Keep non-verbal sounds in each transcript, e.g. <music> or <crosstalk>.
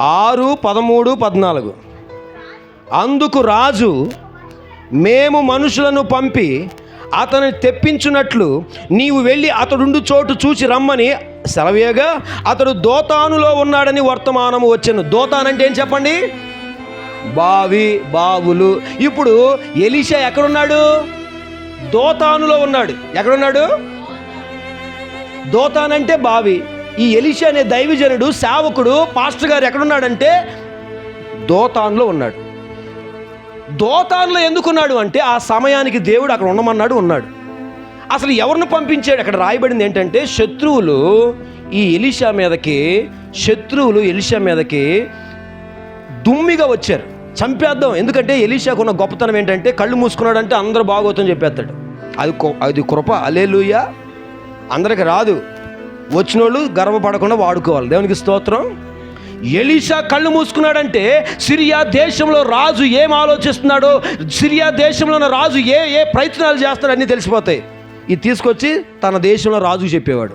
ఆరు పదమూడు పద్నాలుగు. అందుకు రాజు మేము మనుషులను పంపి అతని తెప్పించున్నట్లు నీవు వెళ్ళి అతడుండు చోటు చూసి రమ్మని. సెలవేయగా అతడు దోతానులో ఉన్నాడని వర్తమానము వచ్చాను. దోతాన్ అంటే ఏం చెప్పండి? బావి బావులు. ఇప్పుడు ఎలీషా ఎక్కడున్నాడు? దోతానులో ఉన్నాడు. ఎక్కడున్నాడు? దోతాన్ అంటే బావి. ఈ ఎలీషా అనే దైవజనుడు సేవకుడు పాస్టర్ గారు ఎక్కడున్నాడంటే దోతాన్లో ఉన్నాడు. దోతాన్లో ఎందుకున్నాడు అంటే ఆ సమయానికి దేవుడు అక్కడ ఉండమన్నాడు ఉన్నాడు. అసలు ఎవరిని పంపించాడు? అక్కడ రాయబడింది ఏంటంటే శత్రువులు ఈ ఎలిషా మీదకి శత్రువులు ఎలిషా మీదకి దుమ్మిగా వచ్చారు. చంపేద్దాం. ఎందుకంటే ఎలీషాకు ఉన్న గొప్పతనం ఏంటంటే కళ్ళు మూసుకున్నాడంటే అందరూ బాగోతుందని చెప్పేస్తాడు. అది అది కృప. అలేలుయ అందరికి రాదు. వచ్చిన వాళ్ళు గర్వపడకుండా వాడుకోవాలి. దేవునికి స్తోత్రం. ఎలీషా కళ్ళు మూసుకున్నాడంటే సిరియా దేశంలో రాజు ఏం ఆలోచిస్తున్నాడో సిరియా దేశంలో ఉన్న రాజు ఏ ఏ ప్రయత్నాలు చేస్తున్నాడు అన్నీ తెలిసిపోతాయి. ఇది తీసుకొచ్చి తన దేశంలో రాజుకు చెప్పేవాడు.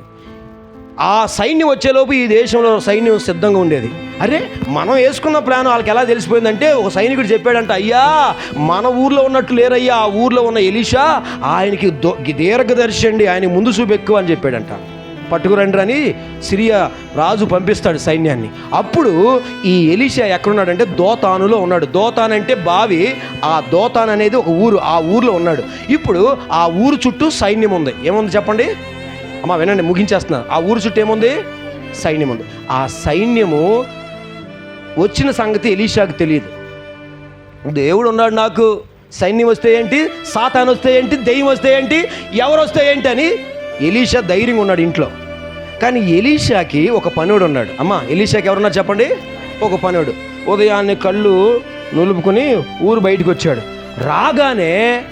ఆ సైన్యం వచ్చేలోపు ఈ దేశంలో సైన్యం సిద్ధంగా ఉండేది. అరే మనం వేసుకున్న ప్లాన్ వాళ్ళకి ఎలా తెలిసిపోయిందంటే ఒక సైనికుడు చెప్పాడంట అయ్యా మన ఊర్లో ఉన్నట్టు లేరయ్యా ఆ ఊర్లో ఉన్న ఎలీషా ఆయనకి దొ- దీర్ఘదర్శి అండి ఆయన ముందు చూపెక్కువ అని చెప్పాడంట. పట్టుకురండి అని సిరియా రాజు పంపిస్తాడు సైన్యాన్ని. అప్పుడు ఈ ఎలీషా ఎక్కడున్నాడంటే దోతానులో ఉన్నాడు. దోతాన్ అంటే బావి. ఆ దోతాన్ అనేది ఒక ఊరు. ఆ ఊర్లో ఉన్నాడు. ఇప్పుడు ఆ ఊరు చుట్టూ సైన్యం ఉంది. ఏముంది చెప్పండి? అమ్మా వినండి ముగించేస్తున్నా. ఆ ఊరు చుట్టూ ఏముంది? సైన్యం ఉంది. ఆ సైన్యము వచ్చిన సంగతి ఎలీషాకు తెలియదు. దేవుడు ఉన్నాడు నాకు. సైన్యం వస్తే ఏంటి? సాతాన్ వస్తే ఏంటి? దెయ్యం వస్తే ఏంటి? ఎవరు వస్తే ఏంటి అని ఎలీషా ధైర్యంగా ఉన్నాడు ఇంట్లో. కానీ ఎలీషాకి ఒక పనుడు ఉన్నాడు. అమ్మా ఎలీషాకి ఎవరున్నారు చెప్పండి? ఒక పనుడు. ఉదయాన్నే కళ్ళు నులుపుకొని ఊరు బయటకు వచ్చాడు. రాగానే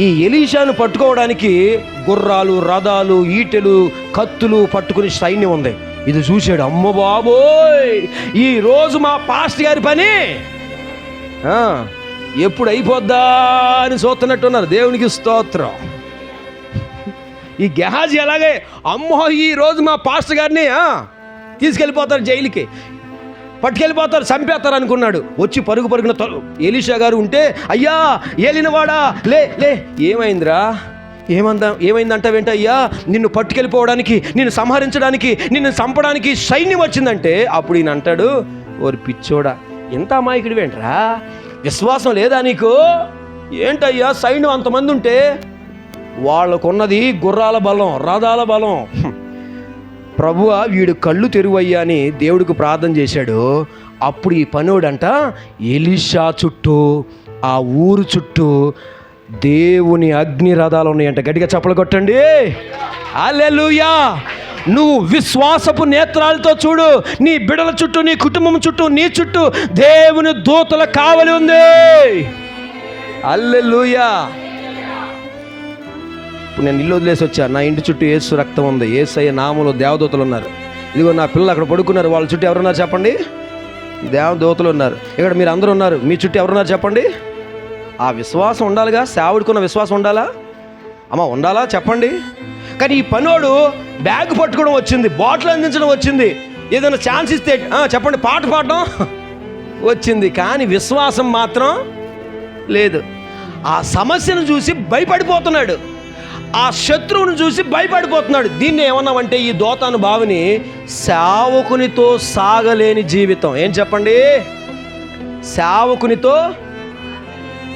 ఈ ఎలీషాను పట్టుకోవడానికి గుర్రాలు రథాలు ఈటెలు కత్తులు పట్టుకుని సైన్యం ఉంది. ఇది చూశాడు. అమ్మ బాబోయ్! ఈ రోజు మా పాస్ట్ గారి పని. ఎప్పుడు అయిపోద్దా అని చూస్తున్నట్టున్నారు. దేవునికి స్తోత్రం. ఈ గెహాజీ అలాగే అమ్మో ఈ రోజు మా పాస్టర్ గారిని ఆ, తీసుకెళ్ళిపోతారు జైలుకి. పట్టుకెళ్ళిపోతారు చంపేస్తారు అనుకున్నాడు. వచ్చి పరుగు పరుగున తొ- ఎలీషా గారు ఉంటే అయ్యా ఏలినవాడా? లే లే. ఏమైందిరా? ఏమందా ఏమైందంటావేంటి అయ్యా? నిన్ను పట్టుకెళ్ళిపోవడానికి నిన్ను సంహరించడానికి నిన్ను చంపడానికి సైన్యం వచ్చిందంటే అప్పుడు ఈయన అంటాడు ఓరి పిచ్చోడా ఇంత అమాయకుడివేంట్రా? విశ్వాసం లేదా నీకు? ఏంటయ్యా సైన్యం అంతమంది ఉంటే వాళ్ళకున్నది గుర్రాల బలం రథాల బలం. ప్రభువ వీడు కళ్ళు తెరువయ్యా అని దేవుడికి ప్రార్థన చేశాడు. అప్పుడు ఈ పనోడంట ఎలిషా చుట్టూ ఆ ఊరు చుట్టూ దేవుని అగ్ని రథాలు ఉన్నాయంట. గట్టిగా చప్పలు కొట్టండి. అల్లెలుయా నువ్వు విశ్వాసపు నేత్రాలతో చూడు. నీ బిడల చుట్టూ నీ కుటుంబం చుట్టూ నీ చుట్టూ దేవుని దూతల కావలి ఉంది. అల్లెలుయా ఇప్పుడు నేను ఇల్లు వదిలేసి వచ్చాను నా ఇంటి చుట్టూ ఏసు రక్తం ఉంది. ఏసయ్య నామలో దేవదూతలు ఉన్నారు. ఇదిగో నా పిల్లలు అక్కడ పడుకున్నారు. వాళ్ళ చుట్టూ ఎవరున్నారు చెప్పండి? దేవదూతలు ఉన్నారు. ఇక్కడ మీరు అందరూ ఉన్నారు. మీ చుట్టూ ఎవరున్నారు చెప్పండి? ఆ విశ్వాసం ఉండాలిగా? సేవడికున్న విశ్వాసం ఉండాలా? అమ్మ ఉండాలా? చెప్పండి. కానీ ఈ పనోడు బ్యాగ్ పట్టుకోవడం వచ్చింది. బాటిల్ అందించడం వచ్చింది. ఏదైనా ఛాన్స్ ఇస్తే చెప్పండి. పాట పాడడం <laughs> వచ్చింది. కానీ విశ్వాసం మాత్రం లేదు. ఆ సమస్యను చూసి భయపడిపోతున్నాడు. ఆ శత్రువును చూసి భయపడిపోతున్నాడు. దీన్ని ఏమన్నామంటే ఈ దోతాను బావిని సేవకునితో సాగలేని జీవితం. ఏం చెప్పండి? సేవకునితో?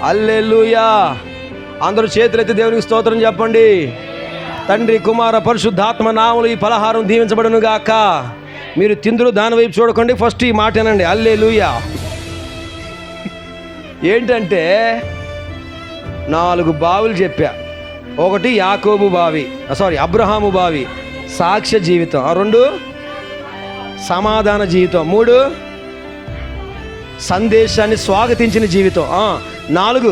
అల్లెలుయా! అందరూ చేతులైతే దేవునికి స్తోత్రం చెప్పండి. తండ్రి కుమార పరిశుద్ధాత్మ నాములు ఈ పలహారం దీవించబడును గాక. మీరు తిందురు దాని వైపు చూడకండి. ఫస్ట్ ఈ మాట వినండి. అల్లెలుయా! ఏంటంటే నాలుగు బావులు చెప్పా. ఒకటి యాకోబు బావి. సారీ అబ్రహాము బావి. సాక్ష్య జీవితం. ఆ రెండు సమాధాన జీవితం. మూడు సందేశాన్ని స్వాగతించిన జీవితం. నాలుగు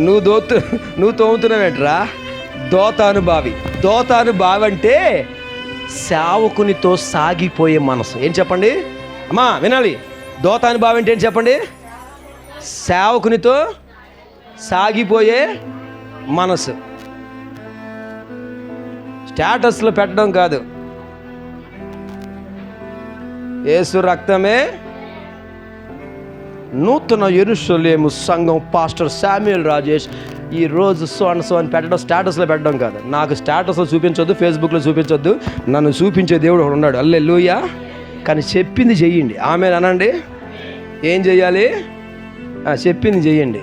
నువ్వు దోతు నువ్వు తోముతున్నావేంట్రా? దోతాను బావి. దోతాను బావి అంటే సేవకునితో సాగిపోయే మనసు. ఏం చెప్పండి? అమ్మా వినాలి. దోతాను బావి అంటే ఏం చెప్పండి? సేవకునితో సాగిపోయే మనసు. స్టేటస్లో పెట్టడం కాదు. యేసు రక్తమే నూతన ఎరుసలేము సంఘం పాస్టర్ శామ్యుల్ రాజేష్ ఈ రోజు సో అండ్ సో అని పెట్టడం స్టేటస్లో పెట్టడం కాదు. నాకు స్టేటస్లో చూపించొద్దు ఫేస్బుక్లో చూపించొద్దు. నన్ను చూపించే దేవుడు ఒకడు ఉన్నాడు. అల్లే లూయా కానీ చెప్పింది చెయ్యండి ఆమె అనండి. ఏం చెయ్యాలి చెప్పింది చెయ్యండి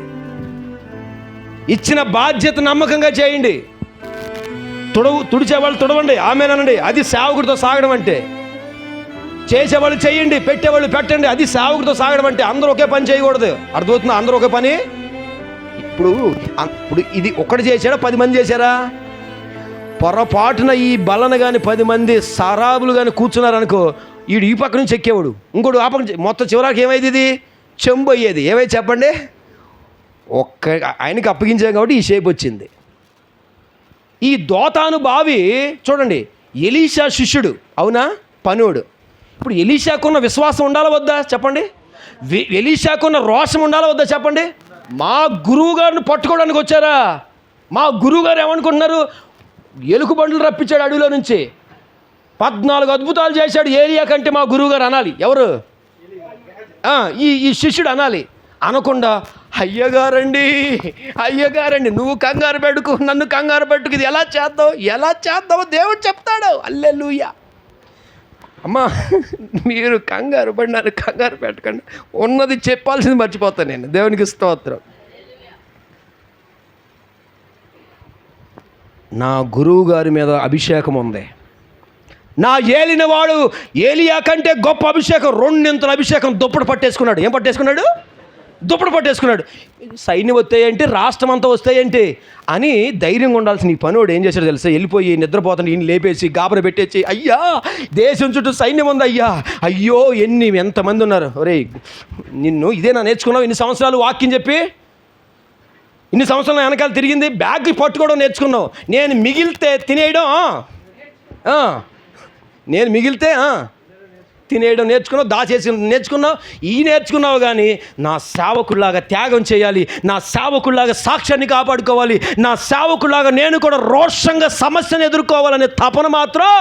ఇచ్చిన బాధ్యత నమ్మకంగా చేయండి. తుడవు తుడిచేవాళ్ళు తుడవండి ఆమెనండి అది సేవకుడితో సాగడం అంటే. చేసేవాళ్ళు చేయండి పెట్టేవాళ్ళు పెట్టండి అది సేవకుడితో సాగడం అంటే. అందరూ ఒకే పని చేయకూడదు. అర్థమవుతుందా? అందరూ ఒకే పని? ఇప్పుడు ఇప్పుడు ఇది ఒకటి చేశాడా? పది మంది చేశారా? పొరపాటున ఈ బలన కానీ పది మంది సరాబులు కానీ కూర్చున్నారనుకో వీడు ఈ పక్క నుంచి ఎక్కేవాడు. ఇంకోటి ఆ పక్క మొత్తం చివరికి ఏమైంది ఇది? చెంబు అయ్యేది. ఏమైంది చెప్పండి? ఒక్క ఆయనకి అప్పగించాం కాబట్టి ఈ షేప్ వచ్చింది. ఈ దోతాను బావి చూడండి ఎలీషా శిష్యుడు అవునా? పనుడు ఇప్పుడు ఎలీషాకున్న విశ్వాసం ఉండాలా వద్దా? చెప్పండి. వె- ఎలీషాకున్న రోషం ఉండాలా వద్దా? చెప్పండి. మా గురువు గారిని పట్టుకోవడానికి వచ్చారా? మా గురువు గారు ఏమనుకుంటున్నారు? ఎలుకు బండ్లు రప్పించాడు అడవిలో నుంచి. పద్నాలుగు అద్భుతాలు చేశాడు ఏరియా కంటే మా గురువు గారు అనాలి. ఎవరు? ఈ ఈ శిష్యుడు అనాలి. అనకుండా అయ్యగారండి అయ్యగారండి నువ్వు కంగారు పెట్టుకు నన్ను కంగారు పెట్టుకు ఇది ఎలా చేద్దావు ఎలా చేద్దావో దేవుడు చెప్తాడు. అల్లెలుయ. అమ్మా మీరు కంగారు పడి నన్ను కంగారు పెట్టకండి. ఉన్నది చెప్పాల్సింది మర్చిపోతాను నేను. దేవునికి స్తోత్రం. నా గురువు గారి మీద అభిషేకం ఉంది. నా ఏలినవాడు ఏలియా కంటే గొప్ప అభిషేకం రెండింతల అభిషేకం దుప్పటి పట్టేసుకున్నాడు. ఏం పట్టేసుకున్నాడు? దుప్పటి పట్టేసుకున్నాడు. సైన్యం వస్తాయంటే? రాష్ట్రం అంతా వస్తాయంటే? అని ధైర్యంగా ఉండాల్సిన ఈ పనోడు ఏం చేశాడు తెలుసా? వెళ్ళిపోయి నిద్రపోతాను ఈయన లేపేసి గాబర పెట్టేసి అయ్యా దేశం చుట్టూ సైన్యం ఉంది అయ్యా. అయ్యో ఎన్ని ఎంతమంది ఉన్నారు? ఒరే నిన్ను ఇదే నా నేర్చుకున్నావు ఇన్ని సంవత్సరాలు వాక్యం చెప్పి. ఇన్ని సంవత్సరాల వెనకాల తిరిగింది బ్యాగ్ పట్టుకోవడం నేర్చుకున్నావు. నేను మిగిలితే తినేయడం నేను మిగిలితే తినేయడం నేర్చుకున్నావు దాచేసి నేర్చుకున్నావు ఈ నేర్చుకున్నావు కానీ నా సేవకుల్లాగా త్యాగం చేయాలి నా సేవకుల్లాగా సాక్ష్యాన్ని కాపాడుకోవాలి నా సేవకుల్లాగా నేను కూడా రోషంగా సమస్యను ఎదుర్కోవాలనే తపన మాత్రం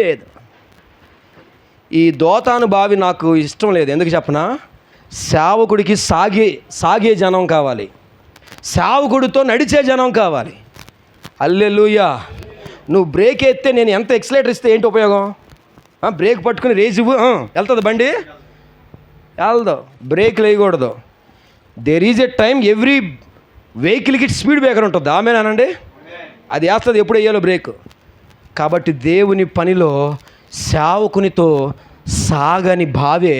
లేదు. ఈ దోతాను బావి నాకు ఇష్టం లేదు. ఎందుకు చెప్పనా? సేవకుడికి సాగే సాగే జనం కావాలి. సేవకుడితో నడిచే జనం కావాలి. అల్లెలుయ్యా నువ్వు బ్రేక్ ఎత్తే నేను ఎంత ఎక్సలేటర్ ఇస్తే ఏంటి ఉపయోగం? బ్రేక్ పట్టుకుని రేజ్ ఇవ్వు వెళ్తుంది బండి. వెళ్దాం బ్రేక్ వేయకూడదు there is a time every వెహికల్కి స్పీడ్ బ్రేకర్ ఉంటుంది. ఆమెనానండి అది వేస్తుంది ఎప్పుడు వేయాలో బ్రేక్. కాబట్టి దేవుని పనిలో సేవకునితో సాగని భావే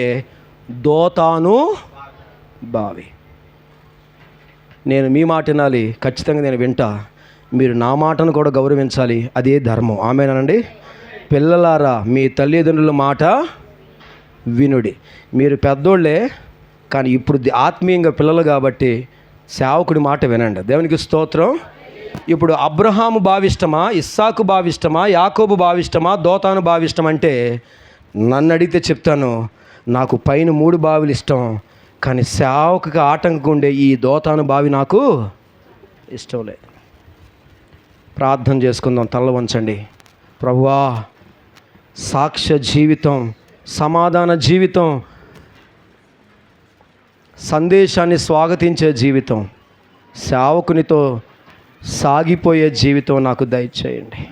దోతాను బావి నేను మీ మాట వినాలి ఖచ్చితంగా నేను వింటా. మీరు నా మాటను కూడా గౌరవించాలి అదే ధర్మం. ఆమెనానండి పిల్లలారా మీ తల్లిదండ్రుల మాట వినుడి. మీరు పెద్దోళ్ళే కానీ ఇప్పుడు ఆత్మీయంగా పిల్లలు కాబట్టి సేవకుడి మాట వినండి. దేవునికి స్తోత్రం. ఇప్పుడు అబ్రహాము భావిష్టమా ఇస్సాకు భావిష్టమా యాకోబు భావిష్టమా దోతాను భావిష్టం అంటే నన్ను అడిగితే చెప్తాను నాకు పైన మూడు బావిలు ఇష్టం కానీ సేవకుకి ఆటంకం ఉండే ఈ దోతాను బావి నాకు ఇష్టం లేదు ప్రార్థన చేసుకుందాం తల్ల వంచండి. ప్రభువా సాక్ష్య జీవితం సమాధాన జీవితం సందేశాన్ని స్వాగతించే జీవితం సేవకునితో సాగిపోయే జీవితం నాకు దయచేయండి.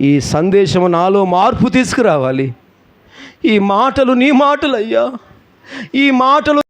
ఈ సందేశము నాలో మార్పు తీసుకురావాలి. ఈ మాటలు నీ మాటలు అయ్యా ఈ మాటలు